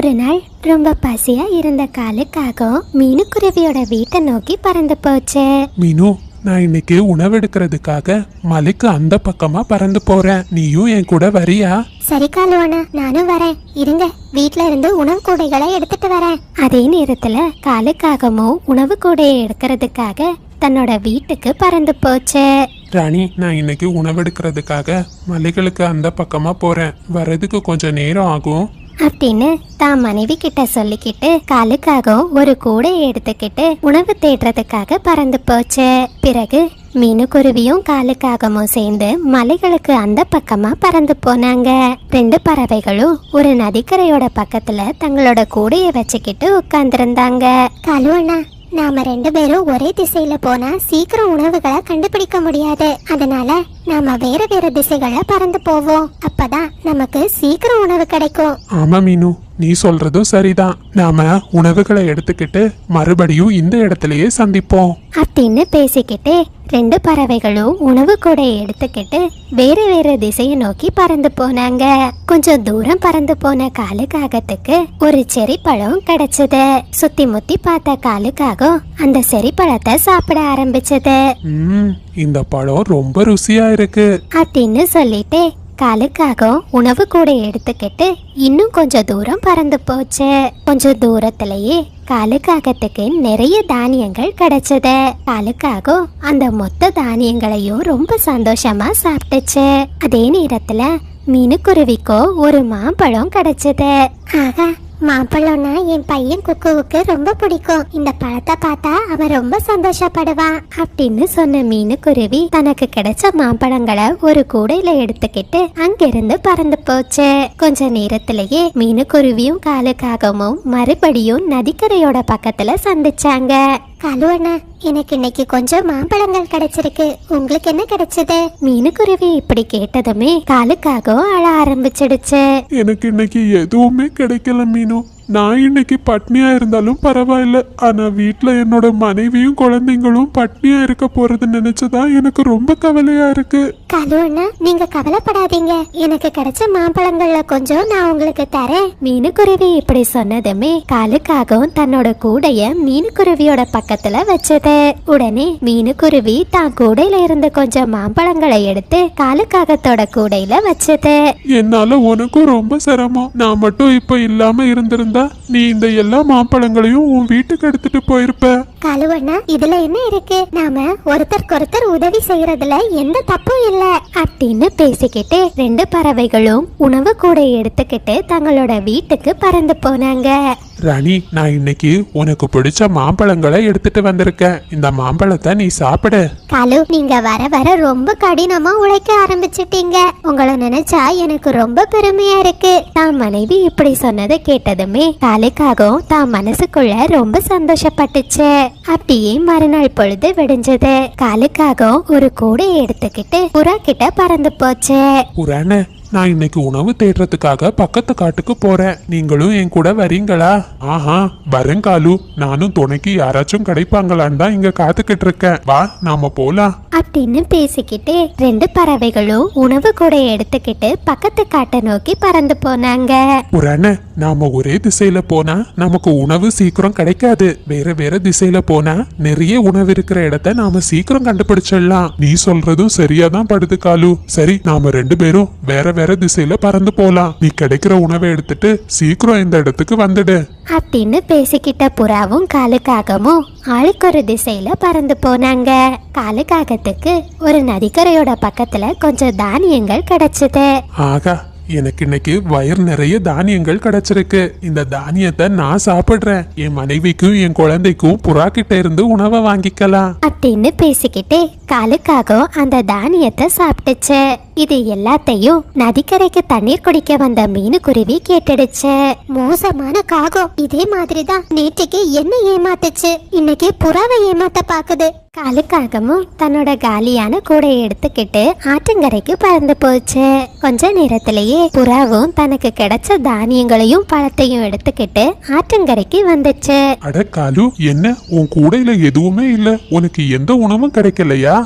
ஒரு நாள் ரொம்ப பசியா இருந்த காலுக்காகவும் மீனுக்குருவியோட வீட்டை நோக்கி பறந்து போச்சு. மீனு நான் இன்னைக்கு உணவெடுக்கிறதுக்காக மலைக்கு அந்த பக்கமா பறந்து போறேன். நீயும் என் கூட வரியா? சரி காலுவானா நானும் வரேன். இருங்க வீட்ல இருந்து உணவு கூடைகளை எடுத்துட்டு வரேன். அதே நேரத்துல காலுக்காகமும் உணவு கூடையை எடுக்கிறதுக்காக தன்னோட வீட்டுக்கு பறந்து போச்சு. ராணி நான் இன்னைக்கு உணவெடுக்கிறதுக்காக மலைகளுக்கு அந்த பக்கமா போறேன். வர்றதுக்கு கொஞ்சம் நேரம் ஆகும். அப்படின்னு தான் மனைவி கிட்ட சொல்லிக்கிட்டு காலுக்காகவும் ஒரு கூடையை எடுத்துக்கிட்டு உணவு தேடுறதுக்காக பறந்து போச்சு. பிறகு மீனுக்குருவியும் காலுக்காகவும் சேர்ந்து மலைகளுக்கு அந்த பக்கமா பறந்து போனாங்க. ரெண்டு பறவைகளும் ஒரு நதிக்கரையோட பக்கத்துல தங்களோட கூடையை வச்சுக்கிட்டு உட்கார்ந்துருந்தாங்க. கலுவண்ணா நாம ரெண்டு பேரும் ஒரே திசையில போனா சீக்கிரம் உணவுகளை கண்டுபிடிக்க முடியாது. அதனால நாம வேற வேற திசைகள்ல பறந்து போவோம். அப்பதான் நமக்கு சீக்கிரம் உணவு கிடைக்கும். ஆமா மீனு. நீ சொல்றதும் சரிதான். நாம உணவுகளை எடுத்துக்கிட்டு மறுபடியும் இந்த இடத்துலயே சந்திப்போம். அப்படின்னு பேசிக்கிட்டு ரெண்டு பறவைகளும் உணவு கூடையை எடுத்துக்கிட்டு வேற வேற திசையை நோக்கி பறந்து போனாங்க. கொஞ்சம் தூரம் பறந்து போன காலுக்காகத்துக்கு ஒரு செரி பழம் கிடைச்சது. சுத்தி முத்தி பார்த்த காலுக்காகம் அந்த செரி பழத்தை சாப்பிட ஆரம்பிச்சது. இந்த பழம் ரொம்ப ருசியா இருக்கு. அப்படின்னு சொல்லிட்டு காலுக்காகவும் உணவு கூட எடுத்துக்கிட்டு இன்னும் கொஞ்சம் தூரம் பறந்து போச்சு. கொஞ்சம் தூரத்திலேயே காலுக்காகத்துக்கு நிறைய தானியங்கள் கிடைச்சது. காலுக்காக அந்த மொத்த தானியங்களையும் ரொம்ப சந்தோஷமா சாப்பிட்டுச்சு. அதே நேரத்துல மீனுக்குருவிக்கோ ஒரு மாம்பழம் கிடைச்சது. ஆஹா மாம்பழம்னா என் பையன் குக்குவுக்கு ரொம்ப பிடிக்கும். இந்த பழத்தை பார்த்தா அவன் ரொம்ப சந்தோஷப்படுவான். அப்படின்னு சொன்ன மீனுக்குருவி தனக்கு கிடைச்ச மாம்பழங்களை ஒரு கூடையில எடுத்துக்கிட்டு அங்கிருந்து பறந்து போச்சு. கொஞ்ச நேரத்திலேயே மீனுக்குருவியும் காலுக்காகவும் மறுபடியும் நதிக்கரையோட பக்கத்துல சந்திச்சாங்க. கலுவண்ணா எனக்கு இன்னைக்கு கொஞ்சம் மாம்பழங்கள் கிடைச்சிருக்கு. உங்களுக்கு என்ன கிடைச்சது? மீனுக்குருவி இப்படி கேட்டதுமே காலுக்காகவும் அழ ஆரம்பிச்சிடுச்சு. எனக்கு இன்னைக்கு எதுவுமே கிடைக்கல மீனு. நான் இன்னைக்கு பட்னியா இருந்தாலும் பரவாயில்ல. ஆனா வீட்ல என்னோட மனைவியும் குழந்தைங்களும் பட்னியா இருக்க போறது நினைச்சுதான் எனக்கு ரொம்ப கவலையா இருக்கு. கலுவண்ணா நீங்க கவலைப்படாதீங்க. எனக்கு கிடைச்ச மாம்பழங்கள்ல கொஞ்சம் நான் உங்களுக்கு தரேன். மீனுக்குருவி இப்படி சொன்னதுமே காலுக்காகவும் தன்னோட கூடைய மீனுக்குருவியோட பக்கத்துல வச்சது. உடனே மீனுக்குருவி தான் கூடையில இருந்த கொஞ்சம் மாம்பழங்களை எடுத்து காலுக்காகத்தோட கூடையில வச்சது. என்னால உனக்கும் ரொம்ப சிரமம். நான் மட்டும் இப்ப இல்லாம இருந்தா நீ இந்த எல்லா மாம்பழங்களையும் உன் வீட்டுக்கு எடுத்துட்டு போயிருப்ப. கழுவண்ணா இதுல என்ன இருக்கு? நாம ஒருத்தருக்கு ஒருத்தர் உதவி செய்யறதுல எந்த தப்பும் இல்ல. அப்படின்னு பேசிக்கிட்டு ரெண்டு பறவைகளும் உணவு கூட எடுத்துக்கிட்டு தங்களோட வீட்டுக்கு பறந்து போனாங்க. ராணி நான் இன்னைக்கு உனக்கு பிடிச்ச மாம்பழங்களை எடுத்துட்டு வந்திருக்கேன். இந்த மாம்பழத்தை நீ சாப்பிடு. காலு நீங்க வர வர ரொம்ப கடினமா உழைக்க ஆரம்பிச்சிட்டீங்க. உங்களை நினைச்சா எனக்கு ரொம்ப பெருமையா இருக்கு. தான் மனைவி இப்படி சொன்னதை கேட்டதுமே காலுக்காகவும் தான் மனசுக்குள்ள ரொம்ப சந்தோஷப்பட்டுச்சு. அப்படியே மறுநாள் பொழுது விடிஞ்சது. காலுக்காகவும் ஒரு கூடையை எடுத்துக்கிட்டு புறா கிட்ட பறந்து போச்சு. புராண நான் இன்னைக்கு உணவு தேடுறதுக்காக பக்கத்து காட்டுக்கு போறேன். நீங்களும் என் கூட வரீங்களா? ஆஹா வரேன் காலு. நானும் துணைக்கு யாராச்சும் கிடைப்பாங்களான்னு தான் இங்க காத்துக்கிட்டு இருக்கேன். வா நாம போலாம். அப்படின்னு பேசிக்கிட்டு ரெண்டு பறவைகளும் உணவு கூட எடுத்துக்கிட்டு பக்கத்து காட்டை நோக்கி பறந்து போனாங்க. புராண நாம ஒரே திசையில போனா நமக்கு உணவு சீக்கிரம் கிடைக்காது. வேற வேற திசையில போனா நிறைய உணவு இருக்கிற இடத்த நாம சீக்கிரம் கண்டுபிடிச்சிடலாம். நீ சொல்றதும் சரியா தான் படுது காலு. சரி நாம ரெண்டு பேரும் வேற வேற திசையில பறந்து போலாம். நீ கிடைக்கிற உணவை எடுத்துட்டு சீக்கிரம் இந்த இடத்துக்கு வந்துடு. அப்படின்னு பேசிக்கிட்ட புறாவும் காலுக்காகவும் ஆளுக்கு ஒரு திசையில பறந்து போனாங்க. காலுக்காகத்துக்கு ஒரு நதிக்கரையோட பக்கத்துல கொஞ்சம் தானியங்கள் கிடைச்சது. ஆகா எனக்கு இன்னைக்கு வயிறு நிறைய தானியங்கள் கிடைச்சிருக்கு. இந்த தானியத்தை நான் சாப்பிடுறேன். என் மனைவிக்கும் என் குழந்தைக்கும் புறா கிட்ட இருந்து உணவை வாங்கிக்கலாம். அப்படின்னு பேசிக்கிட்டு காலுக்காகவும் அந்த தானியத்தை சாப்பிட்டுச்சு. இது எல்லாத்தையும் நதிக்கரைக்கு தண்ணீர் குடிக்க வந்த மீனுக்குருவி கேட்டுடுச்சு. மோசமான காகம். இதே மாதிரிதான் நேற்றுக்கு என்ன ஏமாத்துச்சு. இன்னைக்கு புறாவை ஏமாத்த பாக்குது. காலுக்காகமும் தன்னோட காலியான கூடையை எடுத்துக்கிட்டு ஆற்றங்கரைக்கு பறந்து போச்சு. கொஞ்ச நேரத்திலேயே புறாவும் தனக்கு கிடைச்ச தானியங்களையும் பழத்தையும் எடுத்துக்கிட்டு ஆற்றங்கரைக்கு வந்துச்சு. அட காலு என்ன? உன் கூடையில எதுவுமே இல்ல. உனக்கு எந்த உணவும் கிடைக்கலையா?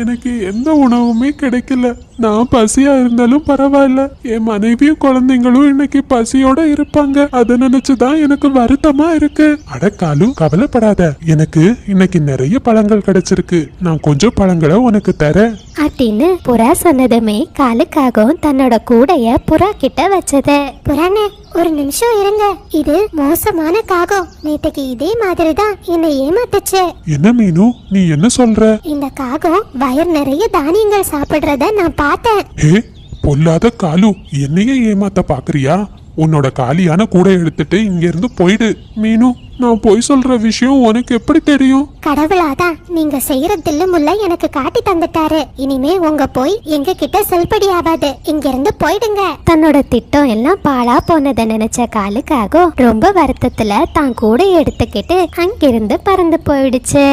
எனக்கு எந்த உணவுமே கிடைக்கல. Ende. நான் பசியா இருந்தாலும் பரவாயில்ல. என் மனைவியும் குழந்தைங்களும் இன்னைக்கு பசியோட இருப்பாங்க. அதை நினைச்சுதான் எனக்கு வருத்தமா இருக்கு. அட காலு கவலைப்படாத. எனக்கு இன்னைக்கு நிறைய பழங்கள் கிடைச்சிருக்கு. நான் கொஞ்சம் பழங்களை உனக்கு தரேன். அப்படின்னு புறா சொன்னதுமே காலுக்காகவும் தன்னோட கூடைய புறா கிட்ட வச்சது. புறானே ஒரு நிமிஷம் இருங்க. இது மோசமான காகம். நேத்துக்கு இதே மாதிரி தான் என்னை ஏமாத்துச்சு. என்ன மீனு? நீ என்ன சொல்ற? இந்த காகம் வயிறு நிறைய தானியங்கள் சாப்பிடுறத நான் பார்த்தேன். ஹே பொல்லாத காலு என்னையே ஏமாத்த பாக்குறியா? உன்னோட காலியான கூடை எடுத்துட்டு இங்க இருந்து போயிடு. மீனு நான் பொய் சொல்ற விஷயம் உனக்கு எப்படி தெரியும்? கடவுளாதான் நீங்க செய்யற தில்லுமுல்ல எனக்கு காட்டி தந்துட்டாரு. இனிமே உங்க போய் எங்க கிட்ட செல்படி ஆகாது இங்க இருந்து போயிடுங்க. தன்னோட திட்டம் எல்லாம் பாழா போனதை நினைச்ச காலுக்காக ரொம்ப வருத்தத்துல தான் கூட எடுத்துக்கிட்டு அங்கிருந்து பறந்து போயிடுச்சு.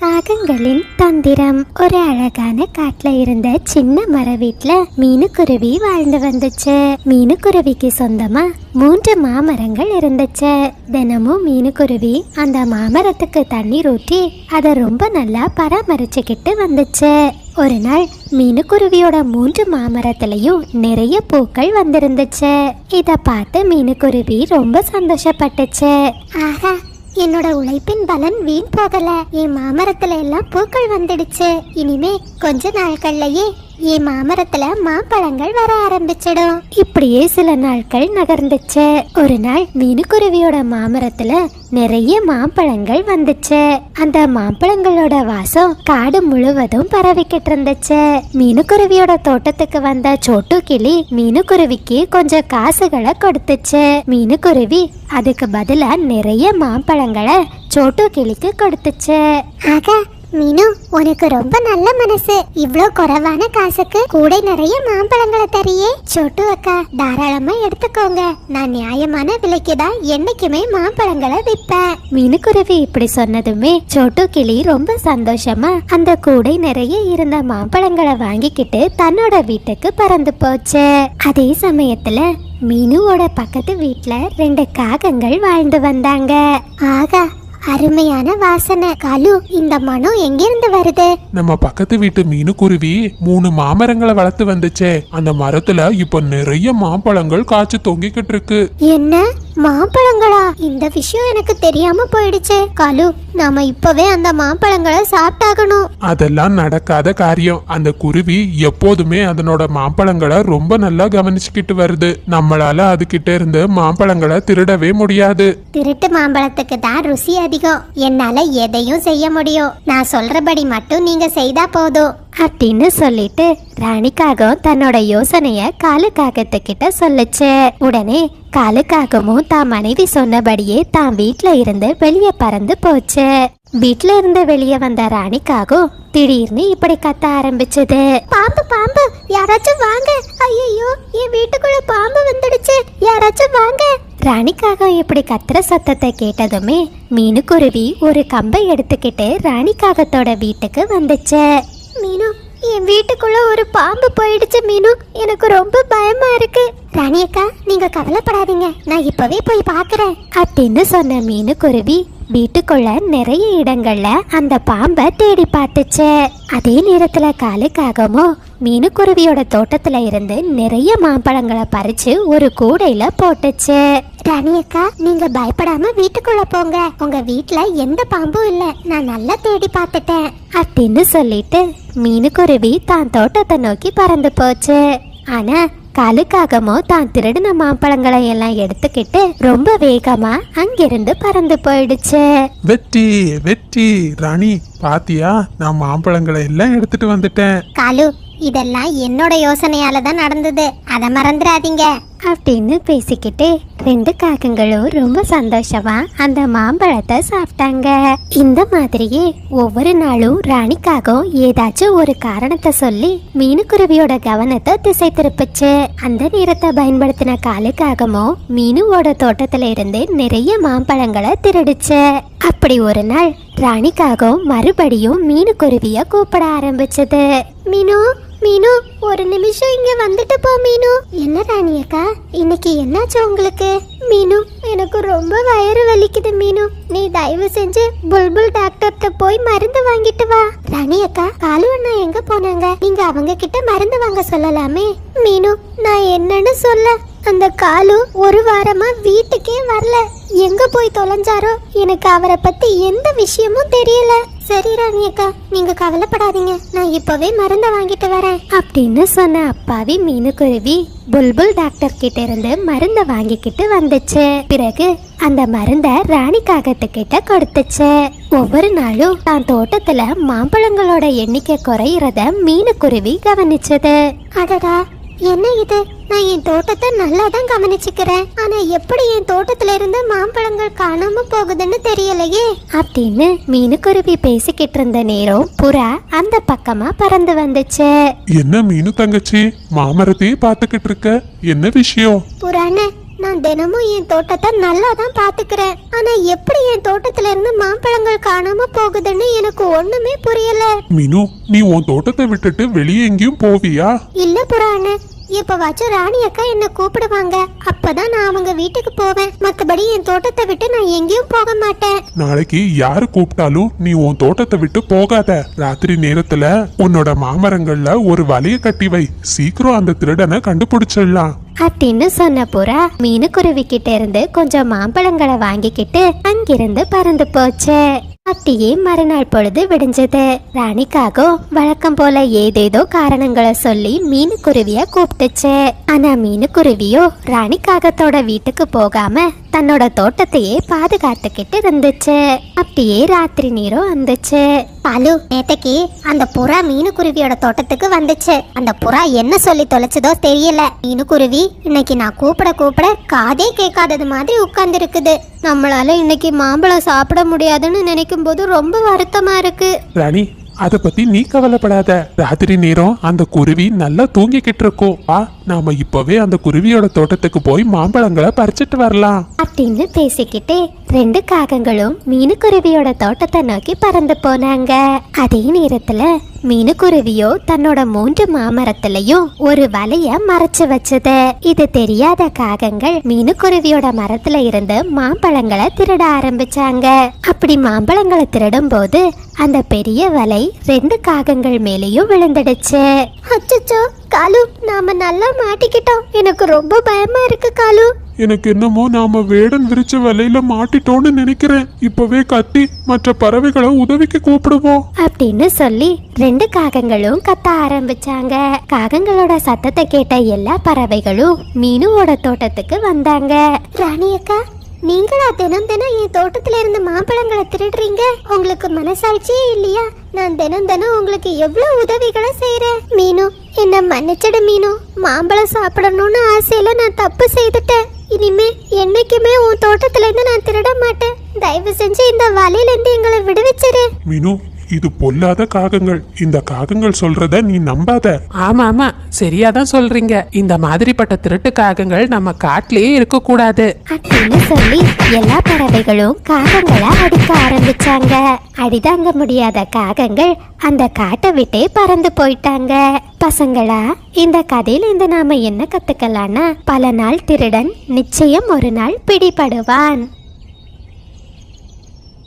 காகங்களின் தந்திரம். ஒரு அழகான காட்டுல இருந்த சின்ன மர வீட்டுல மீனுக்குருவி வாழ்ந்து வந்துச்சு. மீனுக்குருவிக்கு சொந்தமா மூன்று மாமரங்கள் இருந்துச்சு. தினமும் மீனுக்குருவி அந்த மாமரத்துக்கு தண்ணீர் ஊற்றி அதை ரொம்ப நல்லா பராமரிச்சுக்கிட்டு வந்துச்சு. ஒரு நாள் மீனுக்குருவியோட மூன்று மாமரத்திலையும் நிறைய பூக்கள் வந்திருந்துச்சு. இத பார்த்து மீனுக்குருவி ரொம்ப சந்தோஷப்பட்டுச்சு. ஆஹா என்னோட உழைப்பின் பலன் வீண் போகல. என் மாமரத்துல எல்லாம் பூக்கள் வந்துடுச்சு. இனிமே கொஞ்ச நாட்கள்லயே என் மாமரத்துல மாம்பழங்கள் வர ஆரம்பிச்சிடும். இப்படியே சில நாட்கள் நகர்ந்துச்சு. ஒரு நாள் மீனுக்குருவியோட மாமரத்துல நிறைய மாம்பழங்கள் வந்துச்சு. அந்த மாம்பழங்களோட வாசம் காடு முழுவதும் பரவிக்கிட்டு இருந்துச்சு. மீனுக்குருவியோட தோட்டத்துக்கு வந்த சோட்டு கிளி மீனுக்குருவிக்கு கொஞ்சம் காசுகளை கொடுத்துச்சு. மீனுக்குருவி அதுக்கு பதிலா நிறைய மாம்பழங்களை சோட்டு கிளிக்கு கொடுத்துச்சு. ஆகா மீனு உனக்கு ரொம்ப நல்ல மனசு. இவ்ளோ குறைவான காசுக்கு கூட நிறைய மாம்பழங்களை தரியே. சோட்டு அக்கா தாராளமா எடுத்துக்கோங்க. நான் நியாயமான விலைக்கு தான் என்னைக்குமே மாம்பழங்களை விற்பேன். மீனுக்குருவி இப்படி சொன்னதுமே சோட்டு கிளி ரொம்ப சந்தோஷமா அந்த கூடை நிறைய இருந்த மாம்பழங்களை வாங்கிக்கிட்டு தன்னோட வீட்டுக்கு பறந்து போச்சு. அதே சமயத்துல மீனுவோட பக்கத்து வீட்ல ரெண்டு காகங்கள் வாழ்ந்து வந்தாங்க. ஆகா அருமையான வாசனை. கலு இந்த மனம் எங்கிருந்து வருது? நம்ம பக்கத்து வீட்டு மீனுக்குருவி மூணு மாமரங்களை வளர்த்து வந்துச்சே. அந்த மரத்துல இப்ப நிறைய மாம்பழங்கள் காய்ச்சி தொங்கிக்கிட்டு இருக்கு. என்ன? மாம்பழங்களா? இந்த விஷயம் எனக்கு தெரியாம போயிடுச்சு. கலு நாம இப்பவே அந்த மாம்பழங்களை சாப்பிட்டாகணும். அதெல்லாம் நடக்காத காரியம். அந்த குருவி எப்போதுமே அதனோட மாம்பழங்களை ரொம்ப நல்லா கவனிச்சுக்கிட்டு வருது. நம்மளால அதுகிட்ட இருந்து மாம்பழங்களை திருடவே முடியாது. திருட்டு மாம்பழத்துக்கு தான் ருசி அதிகம். என்னால எதையும் செய்ய முடியும். நான் சொல்றபடி மட்டும் நீங்க செய்தா போதும். அப்படின்னு சொல்லிட்டு ராணிக்காகவும் தன்னோட யோசனைய காலுக்காகத்துக்கிட்ட சொல்லுச்சு. உடனே காலுக்காகமும் தான் மனைவி சொன்னபடியே தான் வீட்ல இருந்து வெளியே பறந்து போச்சு. வீட்ல இருந்து வெளியே வந்த ராணிக்காகவும் திடீர்னு இப்படி கத்த ஆரம்பிச்சது. பாம்பு பாம்பு யாராச்சும் வாங்க. ஐயோ என் வீட்டுக்குள்ள பாம்பு வந்துடுச்சு. யாராச்சும் வாங்க. ராணிக்காகம் இப்படி கத்துற சத்தத்தை கேட்டதுமே மீனுக்குருவி ஒரு கம்பை எடுத்துக்கிட்டு ராணிக்காகத்தோட வீட்டுக்கு வந்துச்சு. மீனு என் வீட்டுக்குள்ள ஒரு பாம்பு போயிடுச்சு மீனு. எனக்கு ரொம்ப பயமா இருக்கு. ராணி அக்கா நீங்க கவலைப்படாதீங்க. நான் இப்பவே போய் பாக்குறேன். அப்படின்னு சொன்ன மீனு குருவி வீட்டுக்குள்ள நிறைய இடங்கள்ல அந்த பாம்பை தேடி பார்த்துச்சு. அதே நேரத்துல காலுக்காகமோ மீனுக்குருவியோட தோட்டத்துல இருந்து நிறைய மாம்பழங்களை பறிச்சு ஒரு கூடையில போட்டுச்சு. ராணி அக்கா நீங்க பயப்படாம வீட்டுக்குள்ள போங்க. உங்க வீட்ல எந்த பாம்பும் இல்ல. நான் நல்லா தேடி பார்த்துட்டேன். அப்படின்னு சொல்லிட்டு மீனுக்குருவி தான் தோட்டத்தை நோக்கி பறந்து போச்சு. ஆனா காலுக்காகமோ தான் திருடின மாம்பழங்களை எல்லாம் எடுத்துக்கிட்டு ரொம்ப வேகமா அங்கிருந்து பறந்து போயிடுச்சு. வெற்றி வெற்றி ராணி பாத்தியா? நான் மாம்பழங்களை எல்லாம் எடுத்துட்டு வந்துட்டேன். காலு இதெல்லாம் என்னோட யோசனையால தான் நடந்தது. அதை மறந்துடாதீங்க. அப்படின்னு பேசிக்கிட்டு ரெண்டு காகங்களும் ரொம்ப சந்தோஷமா அந்த மாம்பழத்தை சாப்பிட்டாங்க. இந்த மாதிரியே ஒவ்வொரு நாளும் ராணிக்காகம் ஏதாச்சும் ஒரு காரணத்தை சொல்லி மீனுக்குருவியோட கவனத்தை திசை திருப்புச்சு. அந்த நேரத்தை பயன்படுத்தின காலுக்காகமோ மீனுவோட தோட்டத்துல இருந்து நிறைய மாம்பழங்களை திருடுச்சு. அப்படி ஒரு நாள் ராணிக்காகவும் மறுபடியும் மீனுக்குருவிய கூப்பிட ஆரம்பிச்சது. மீனு மீனு ஒரு நிமிஷம் இங்க வந்துட்டு போ மீனு. என்ன ராணி அக்கா? இன்னைக்கு என்னாச்சு உங்களுக்கு? மீனு எனக்கு ரொம்ப வயிறு வலிக்குது மீனு. நீ தயவு செஞ்சு புல்புல் டாக்டர்கிட்ட போய் மருந்து வாங்கிட்டு வா. ராணி அக்கா காலு அண்ணா எங்க போனாங்க? நீங்க அவங்க கிட்ட மருந்து வாங்க சொல்லலாமே. மீனு நான் என்னன்னு சொல்ல. அந்த காலு ஒரு வாரமா வீட்டுக்கே வரல. எங்க போய் தொலைஞ்சாரோ? எனக்கு அவரை பத்தி எந்த விஷயமும் தெரியல. சரி ராணி அக்கா நீங்க கவலைப்படாதீங்க. நான் இப்பவே மருந்த வாங்கிட்டு வரேன். அப்படின்னு சொன்ன அப்பாவி மீனுக்குருவி புல்புல் டாக்டர் கிட்ட இருந்து மருந்த வாங்கிக்கிட்டு வந்துச்சு. பிறகு அந்த மருந்த ராணி காகத்துக்கிட்ட கொடுத்துச்சு. ஒவ்வொரு நாளும் தான் தோட்டத்துல மாம்பழங்களோட எண்ணிக்கை குறையிறத மீனுக்குருவி கவனிச்சது. அடடா என்ன இது? நான் என் தோட்டத்தை நல்லா தான் கவனிச்சுக்கிறேன். ஆனா எப்படி என் தோட்டத்துல இருந்து மாம்பழங்கள் காணாம போகுதுன்னு தெரியலையே. அப்படின்னு மீனுக்குருவி பேசிக்கிட்டு இருந்த நேரம் புறா அந்த பக்கமா பறந்து வந்துச்சு. என்ன மீனு தங்கச்சி? மாமரத்தையே பாத்துக்கிட்டு இருக்க. என்ன விஷயம்? புறானே நான் தினமும் என் தோட்டத்தை நல்லா தான் பாத்துக்கிறேன் ஆனா எப்படி என் தோட்டத்துல இருந்து மாம்பழங்கள் காணாம போகுதுன்னு எனக்கு ஒண்ணுமே புரியல. மீனு நீ உன் தோட்டத்தை விட்டுட்டு வெளியே எங்கேயும் போவியா? இல்ல புறானு எப்பவாச்சும் ராணி அக்கா என்ன கூப்பிடுவாங்க. அப்பதான் நான் அவங்க வீட்டுக்கு போவேன். மத்தபடி என் தோட்டத்தை விட்டு நான் எங்கேயும் போக மாட்டேன். நாளைக்கு யாரு கூப்பிட்டாலும் நீ உன் தோட்டத்தை விட்டு போகாத. ராத்திரி நேரத்துல உன்னோட மாமரங்கள்ல ஒரு வலைய கட்டி வை. சீக்கிரம் அந்த திருடனை கண்டுபிடிச்சிடலாம். அப்படின்னு சொன்ன புறா மீனுக்குருவி கிட்ட இருந்து கொஞ்சம் மாம்பழங்களை வாங்கிக்கிட்டு அங்கிருந்து பறந்து போச்சு. அப்படியே மறுநாள் பொழுது விடிஞ்சது. ராணிக்காகோ வழக்கம் போல ஏதேதோ காரணங்களை சொல்லி மீனுக்குருவிய கூப்பிட்டுச்சு. ஆனா மீனுக்குருவியோ ராணிக்காகத்தோட வீட்டுக்கு போகாம தன்னோட தோட்டத்தையே பாதுகாத்துக்கிட்டு இருந்துச்சு. அப்படியே ராத்திரி நேரம் வந்துச்சு. பாலு நேத்தைக்கு அந்த புறா மீனுக்குருவியோட தோட்டத்துக்கு வந்துச்சு. அந்த புறா என்ன சொல்லி தொலைச்சதோ தெரியல. மீனுக்குருவி இன்னைக்கு நான் கூப்பிட கூப்பிட காதே கேட்காதது மாதிரி உட்கார்ந்து இருக்குது நம்மளால இன்னைக்கு மாம்பழம் சாப்பிட முடியாதுன்னு நினைக்கும் போது ரொம்ப வருத்தமா இருக்கு. ராணி அதை பத்தி நீ கவலைப்படாத. ராத்திரி நேரம் அந்த குருவி நல்லா தூங்கிக்கிட்டு இருக்கும் வா நாம இப்பவே அந்த குருவியோட தோட்டத்துக்கு போய் மாம்பழங்களை பறிச்சிட்டு வரலாம். அப்படின்னு பேசிக்கிட்டே ரெண்டு காகங்களும் மீனுக்குருவியோட தோட்டத்தை நோக்கி பறந்து போனாங்க. அதே நேரத்துல மீனுக்குருவியோ தன்னோட மூன்று மாமரத்திலையும் ஒரு வலைய மறைச்சு வச்சது. இது தெரியாத காகங்கள் மீனுக்குருவியோட மரத்துல இருந்து மாம்பழங்களை திருட ஆரம்பிச்சாங்க. அப்படி மாம்பழங்களை திருடும் போது அந்த பெரிய வலை ரெண்டு காகங்கள் மேலேயும் விழுந்துடுச்சு. அச்சச்சோ காலு நாம நல்லா மாட்டிக்கிட்டோம். எனக்கு ரொம்ப பயமா இருக்கு காலு. எனக்கு என்னமோ நாம வேடன் விரிச்ச வலையில மாட்டிட்டோம்னு நினைக்கிறேன். இப்பவே கத்தி மற்ற பறவைகளை உதவிக்கு கூப்பிடுவோம். அப்படின்னு சொல்லி ரெண்டு காகங்களும் கத்த ஆரம்பிச்சாங்க. காகங்களோட சத்தத்தை கேட்ட எல்லா பறவைகளும் மீனுவோட தோட்டத்துக்கு வந்தாங்க. ராணி அக்கா நீங்களா தினம் தினம் என் தோட்டத்துல இருந்து மாம்பழங்களை திருடுறீங்க? உங்களுக்கு மனசாட்சியே இல்லையா? நான் தினம் தினம் உங்களுக்கு எவ்வளவு உதவிகளை செய்யறேன் மீனு என்ன மன்னிச்சிடு மீனு. மாம்பழம் சாப்பிடணும்னு ஆசையில நான் தப்பு செய்துட்டேன். இனிமே என்னைக்குமே உன் தோட்டத்துல இருந்து நான் திருட மாட்டேன். தயவு செஞ்சு இந்த வலையில இருந்து எங்களை விடுவிச்சிரு. மீனு இது பொல்லாத காகங்கள். இந்த காகங்கள் சொல்றத நீ நம்பாத. ஆமா ஆமா சரியாதான் சொல்றீங்க. இந்த மாதிரிப்பட்ட திருட்டு காகங்கள் நம்ம காட்டிலேயே இருக்க கூடாது அப்படின்னு சொல்லி எல்லா பறவைகளும் காகங்களை அடிக்க ஆரம்பிச்சாங்க. அடிதாங்க முடியாத காகங்கள் அந்த காட்டை விட்டே பறந்து போயிட்டாங்க. பசங்களா இந்த கதையில இருந்து நாம என்ன கத்துக்கலாம்னா பல நாள் திருடன் நிச்சயம் ஒரு நாள் பிடிபடுவான்.